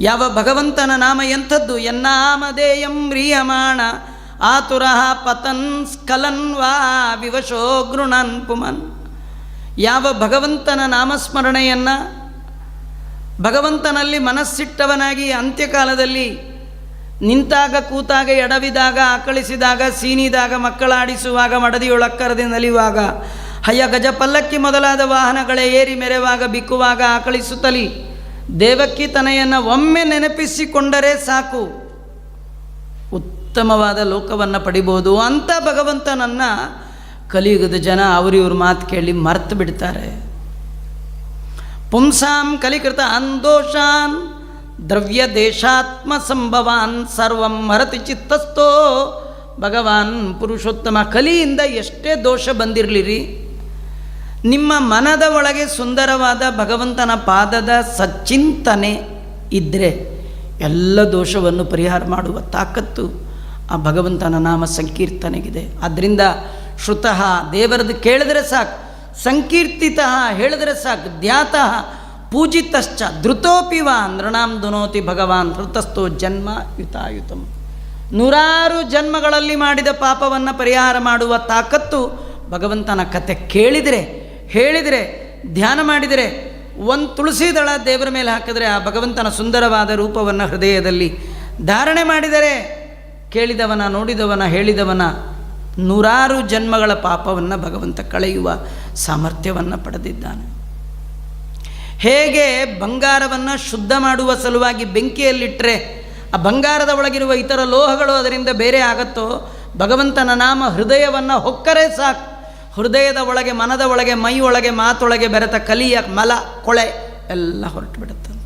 ಯಾವ ಭಗವಂತನ ನಾಮ ಎಂಥದ್ದು? ಎನ್ನಾಮದೇಯಂ ಮ್ರಿಯಮಾಣ ಆತುರ ಪತನ್ ಸ್ಖಲನ್ ವಾ ವಿವಶೋ ಗೃಣನ್ ಪುಮನ್. ಯಾವ ಭಗವಂತನ ನಾಮಸ್ಮರಣೆಯನ್ನು ಭಗವಂತನಲ್ಲಿ ಮನಸ್ಸಿಟ್ಟವನಾಗಿ ಅಂತ್ಯಕಾಲದಲ್ಲಿ ನಿಂತಾಗ ಕೂತಾಗ ಎಡವಿದಾಗ ಆಕಳಿಸಿದಾಗ ಸೀನಿದಾಗ ಮಕ್ಕಳಾಡಿಸುವಾಗ ಮಡದಿಯೊಳಕ್ಕರದೆ ನಲಿಯುವಾಗ ಹಯ್ಯ ಗಜ ಪಲ್ಲಕ್ಕಿ ಮೊದಲಾದ ವಾಹನಗಳೇ ಏರಿ ಮೆರೆವಾಗ ಬಿಕ್ಕುವಾಗ ಆಕಳಿಸುತ್ತಲಿ. ದೇವಕ್ಕಿ ತನೆಯನ್ನು ಒಮ್ಮೆ ನೆನಪಿಸಿಕೊಂಡರೆ ಸಾಕು. ಉತ್ತಮವಾದ ಲೋಕವನ್ನು ಪಡಿಬೋದು ಅಂತ ಭಗವಂತನನ್ನು ಕಲಿಯುಗದ ಜನ ಅವರಿವ್ರ ಮಾತು ಕೇಳಿ ಮರ್ತು ಬಿಡ್ತಾರೆ. ಪುಂಸಾಂ ಕಲಿಕೃತ ಅಂದೋಷಾನ್ ದ್ರವ್ಯ ದೇಶಾತ್ಮ ಸಂಭವಾನ್ ಸರ್ವಂ ಮರತಿ ಚಿತ್ತಸ್ಥೋ ಭಗವಾನ್ ಪುರುಷೋತ್ತಮ ಕಲಿಯಿಂದ ಎಷ್ಟೇ ದೋಷ ಬಂದಿರಲಿರಿ. ನಿಮ್ಮ ಮನದ ಒಳಗೆ ಸುಂದರವಾದ ಭಗವಂತನ ಪಾದದ ಸಚ್ಚಿಂತನೆ ಇದ್ದರೆ ಎಲ್ಲ ದೋಷವನ್ನು ಪರಿಹಾರ ಮಾಡುವ ತಾಕತ್ತು ಆ ಭಗವಂತನ ನಾಮ ಸಂಕೀರ್ತನೆಗಿದೆ. ಆದ್ದರಿಂದ ಶ್ರುತಃ ದೇವರದ್ದು ಕೇಳಿದರೆ ಸಾಕು, ಸಂಕೀರ್ತಿತ ಹೇಳಿದರೆ ಸಾಕು ಧ್ಯಾತಃ ಪೂಜಿತಶ್ಚ ಧೃತೋಪಿ ವಾ ನೃಣಾಂ ದುನೋತಿ ಭಗವಾನ್ ಋತಸ್ಥೋ ಜನ್ಮ ಯುತಾಯುತಂ. ನೂರಾರು ಜನ್ಮಗಳಲ್ಲಿ ಮಾಡಿದ ಪಾಪವನ್ನು ಪರಿಹಾರ ಮಾಡುವ ತಾಕತ್ತು ಭಗವಂತನ ಕತೆ ಕೇಳಿದರೆ ಹೇಳಿದರೆ, ಧ್ಯಾನ ಮಾಡಿದರೆ, ಒಂದು ತುಳಸಿ ದಳ ದೇವರ ಮೇಲೆ ಹಾಕಿದರೆ ಆ ಭಗವಂತನ ಸುಂದರವಾದ ರೂಪವನ್ನು ಹೃದಯದಲ್ಲಿ ಧಾರಣೆ ಮಾಡಿದರೆ, ಕೇಳಿದವನ, ನೋಡಿದವನ, ಹೇಳಿದವನ ನೂರಾರು ಜನ್ಮಗಳ ಪಾಪವನ್ನು ಭಗವಂತ ಕಳೆಯುವ ಸಾಮರ್ಥ್ಯವನ್ನು ಪಡೆದಿದ್ದಾನೆ. ಹೇಗೆ ಬಂಗಾರವನ್ನು ಶುದ್ಧ ಮಾಡುವ ಸಲುವಾಗಿ ಬೆಂಕಿಯಲ್ಲಿಟ್ಟರೆ ಆ ಬಂಗಾರದ ಒಳಗಿರುವ ಇತರ ಲೋಹಗಳು ಅದರಿಂದ ಬೇರೆ ಆಗತ್ತೋ, ಭಗವಂತನ ನಾಮ ಹೃದಯವನ್ನು ಹೊಕ್ಕರೆ ಸಾಕು. ಹೃದಯದ ಒಳಗೆ ಮನದ ಒಳಗೆ ಮೈ ಮಾತೊಳಗೆ ಬೆರೆತ ಕಲಿಯ ಮಲ ಕೊಳೆ ಎಲ್ಲ ಹೊರಟು ಬಿಡುತ್ತದೆ